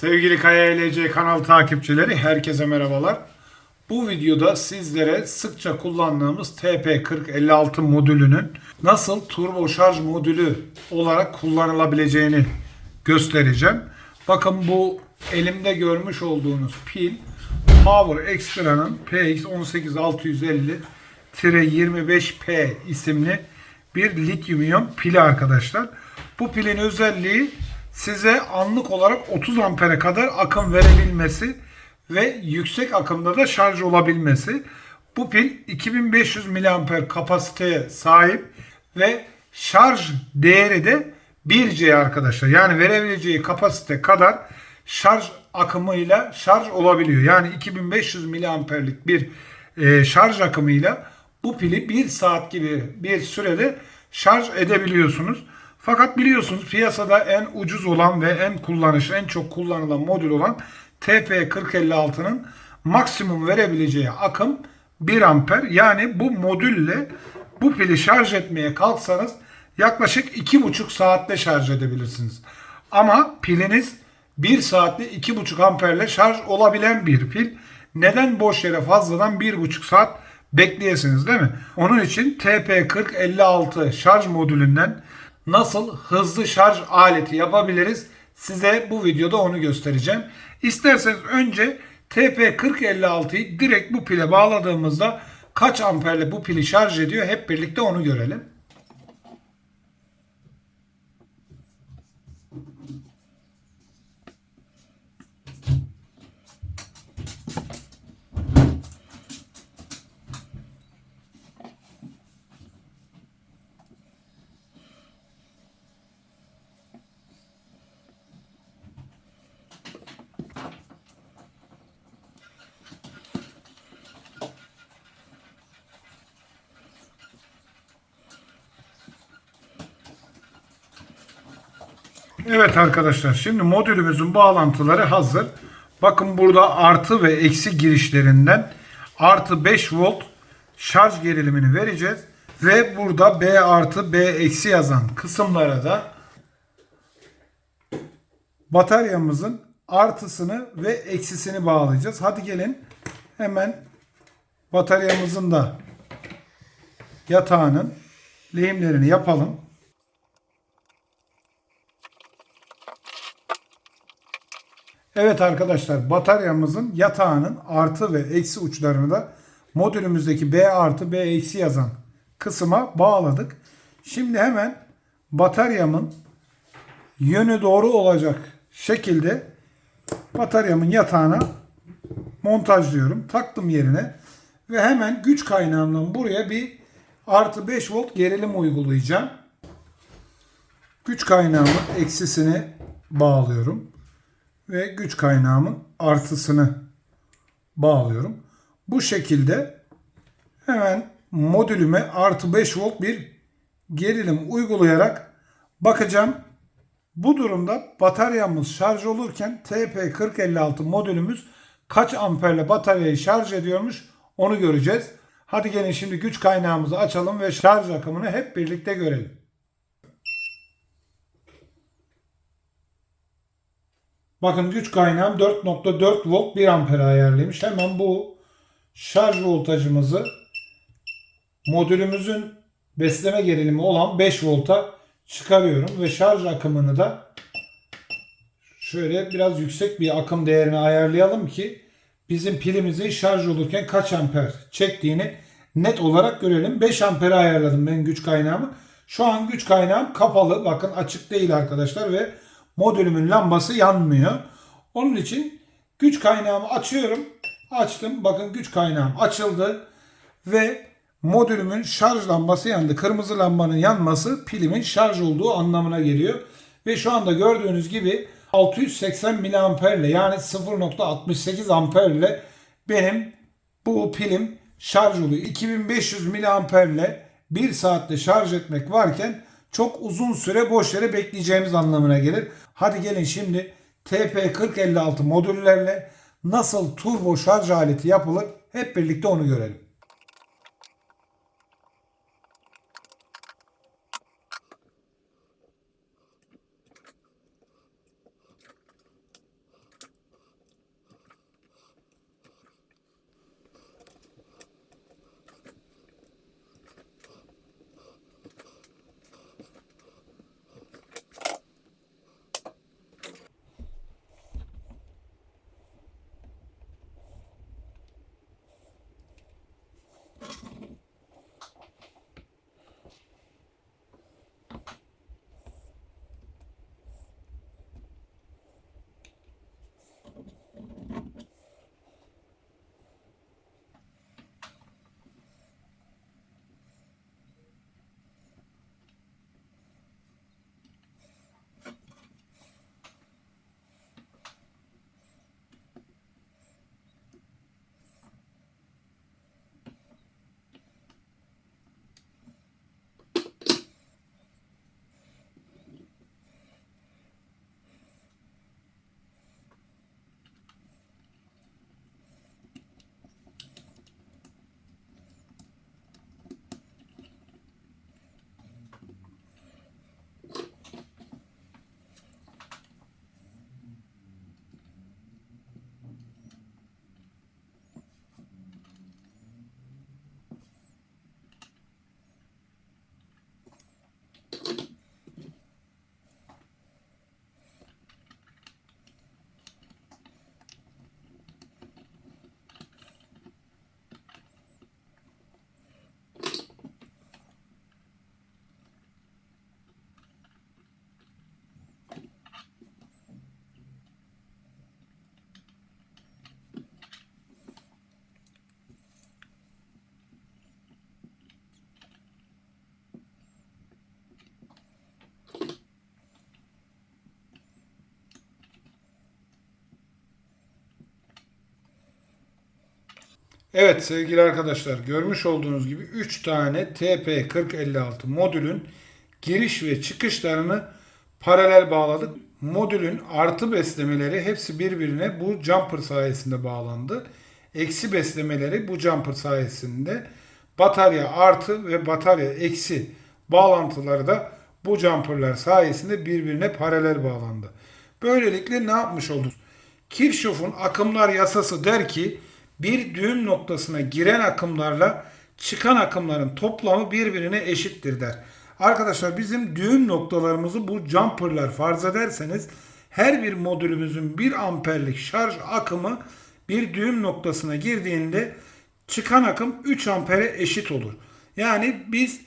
Sevgili Kaya kanal takipçileri herkese merhabalar. Bu videoda sizlere sıkça kullandığımız TP4056 modülünün nasıl turbo şarj modülü olarak kullanılabileceğini göstereceğim. Bakın bu elimde görmüş olduğunuz pil Power Extra'nın PX18650-25P isimli bir lityum iyon pili arkadaşlar. Bu pilin özelliği size anlık olarak 30 ampere kadar akım verebilmesi ve yüksek akımda da şarj olabilmesi. Bu pil 2500 mAh kapasiteye sahip ve şarj değeri de 1C arkadaşlar. Yani verebileceği kapasite kadar şarj akımıyla şarj olabiliyor. Yani 2500 mAh'lik bir e, şarj akımıyla bu pili 1 saat gibi bir sürede şarj edebiliyorsunuz. Fakat biliyorsunuz piyasada en ucuz olan ve en kullanışlı, en çok kullanılan modül olan TP4056'nın maksimum verebileceği akım 1 amper. Yani bu modülle bu pili şarj etmeye kalksanız yaklaşık 2,5 saatte şarj edebilirsiniz. Ama piliniz 1 saatte 2,5 amperle şarj olabilen bir pil. Neden boş yere fazladan 1,5 saat bekleyesiniz değil mi? Onun için TP4056 şarj modülünden nasıl hızlı şarj aleti yapabiliriz? Size bu videoda onu göstereceğim. İsterseniz önce TP4056'yı direkt bu pile bağladığımızda kaç amperle bu pili şarj ediyor hep birlikte onu görelim. Evet arkadaşlar şimdi modülümüzün bağlantıları hazır. Bakın burada artı ve eksi girişlerinden artı 5 volt şarj gerilimini vereceğiz. Ve burada B artı B eksi yazan kısımlara da bataryamızın artısını ve eksisini bağlayacağız. Hadi gelin hemen bataryamızın da yatağının lehimlerini yapalım. Evet arkadaşlar bataryamızın yatağının artı ve eksi uçlarını da modülümüzdeki B artı B eksi yazan kısma bağladık. Şimdi hemen bataryamın yönü doğru olacak şekilde bataryamın yatağına montajlıyorum. Taktım yerine ve hemen güç kaynağından buraya bir artı 5 volt gerilim uygulayacağım. Güç kaynağımın eksisini bağlıyorum ve güç kaynağımın artısını bağlıyorum. Bu şekilde hemen modülüme artı 5 volt bir gerilim uygulayarak bakacağım. Bu durumda bataryamız şarj olurken TP4056 modülümüz kaç amperle bataryayı şarj ediyormuş onu göreceğiz. Hadi gelin şimdi güç kaynağımızı açalım ve şarj akımını hep birlikte görelim. Bakın güç kaynağım 4.4 volt 1 amper ayarlamış. Hemen bu şarj voltajımızı modülümüzün besleme gerilimi olan 5 volta çıkarıyorum ve şarj akımını da şöyle biraz yüksek bir akım değerini ayarlayalım ki bizim pilimizin şarj olurken kaç amper çektiğini net olarak görelim. 5 amper ayarladım ben güç kaynağımı. Şu an güç kaynağım kapalı. Bakın açık değil arkadaşlar ve modülümün lambası yanmıyor. Onun için güç kaynağımı açıyorum. Açtım. Bakın güç kaynağım açıldı. Ve modülümün şarj lambası yandı. Kırmızı lambanın yanması pilimin şarj olduğu anlamına geliyor. Ve şu anda gördüğünüz gibi 680 mAh ile yani 0.68 amper ile benim bu pilim şarj oluyor. 2500 mAh ile 1 saatte şarj etmek varken çok uzun süre boş yere bekleyeceğimiz anlamına gelir. Hadi gelin şimdi TP4056 modüllerle nasıl turbo şarj aleti yapılır hep birlikte onu görelim. Evet sevgili arkadaşlar görmüş olduğunuz gibi 3 tane TP4056 modülün giriş ve çıkışlarını paralel bağladık. Modülün artı beslemeleri hepsi birbirine bu jumper sayesinde bağlandı. Eksi beslemeleri bu jumper sayesinde batarya artı ve batarya eksi bağlantıları da bu jumperlar sayesinde birbirine paralel bağlandı. Böylelikle ne yapmış olduk? Kirchhoff'un akımlar yasası der ki bir düğüm noktasına giren akımlarla çıkan akımların toplamı birbirine eşittir der. Arkadaşlar bizim düğüm noktalarımızı bu jumperlar farz ederseniz her bir modülümüzün 1 amperlik şarj akımı bir düğüm noktasına girdiğinde çıkan akım 3 ampere eşit olur. Yani biz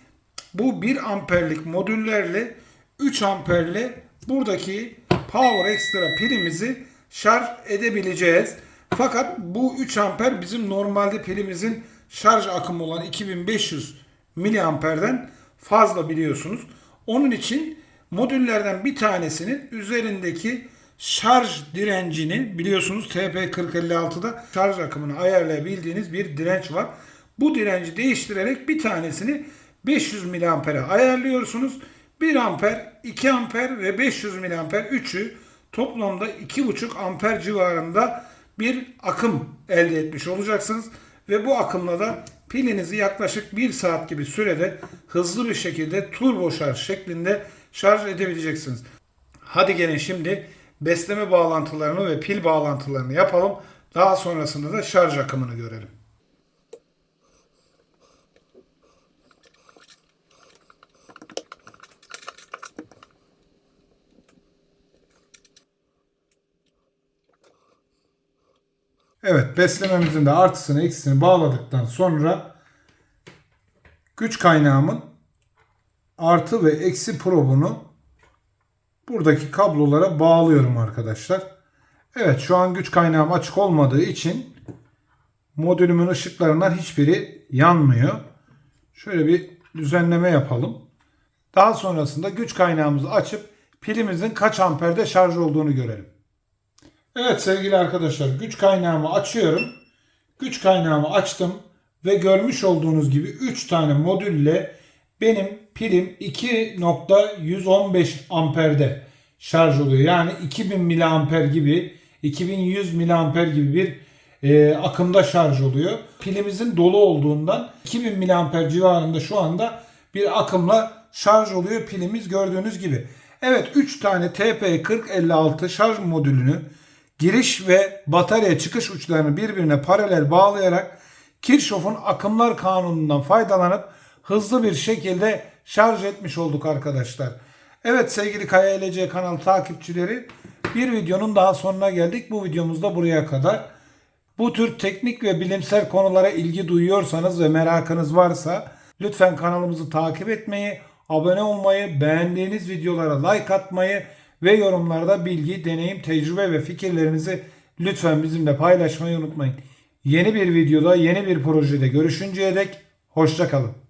bu 1 amperlik modüllerle 3 amperle buradaki power extra pilimizi şarj edebileceğiz. Fakat bu 3 amper bizim normalde pilimizin şarj akımı olan 2500 miliamperden fazla biliyorsunuz. Onun için modüllerden bir tanesinin üzerindeki şarj direncini biliyorsunuz TP4056'da şarj akımını ayarlayabildiğiniz bir direnç var. Bu direnci değiştirerek bir tanesini 500 miliampere ayarlıyorsunuz. 1 amper, 2 amper ve 500 miliamper üçü toplamda 2,5 amper civarında bir akım elde etmiş olacaksınız. Ve bu akımla da pilinizi yaklaşık 1 saat gibi sürede hızlı bir şekilde turbo şarj şeklinde şarj edebileceksiniz. Hadi gelin şimdi besleme bağlantılarını ve pil bağlantılarını yapalım. Daha sonrasında da şarj akımını görelim. Evet beslememizin de artısını eksisini bağladıktan sonra güç kaynağımın artı ve eksi probunu buradaki kablolara bağlıyorum arkadaşlar. Evet şu an güç kaynağım açık olmadığı için modülümün ışıklarından hiçbiri yanmıyor. Şöyle bir düzenleme yapalım. Daha sonrasında güç kaynağımızı açıp pilimizin kaç amperde şarj olduğunu görelim. Evet sevgili arkadaşlar güç kaynağımı açıyorum. Güç kaynağımı açtım ve görmüş olduğunuz gibi 3 tane modülle benim pilim 2.115 amperde şarj oluyor. Yani 2000 miliamper gibi 2100 miliamper gibi bir e, akımda şarj oluyor. Pilimizin dolu olduğundan 2000 miliamper civarında şu anda bir akımla şarj oluyor pilimiz gördüğünüz gibi. Evet 3 tane TP4056 şarj modülünü giriş ve batarya çıkış uçlarını birbirine paralel bağlayarak Kirchhoff'un akımlar kanunundan faydalanıp hızlı bir şekilde şarj etmiş olduk arkadaşlar. Evet sevgili Kaya LC kanal takipçileri bir videonun daha sonuna geldik. Bu videomuz da buraya kadar. Bu tür teknik ve bilimsel konulara ilgi duyuyorsanız ve merakınız varsa lütfen kanalımızı takip etmeyi, abone olmayı, beğendiğiniz videolara like atmayı ve yorumlarda bilgi, deneyim, tecrübe ve fikirlerinizi lütfen bizimle paylaşmayı unutmayın. Yeni bir videoda, yeni bir projede görüşünceye dek hoşçakalın.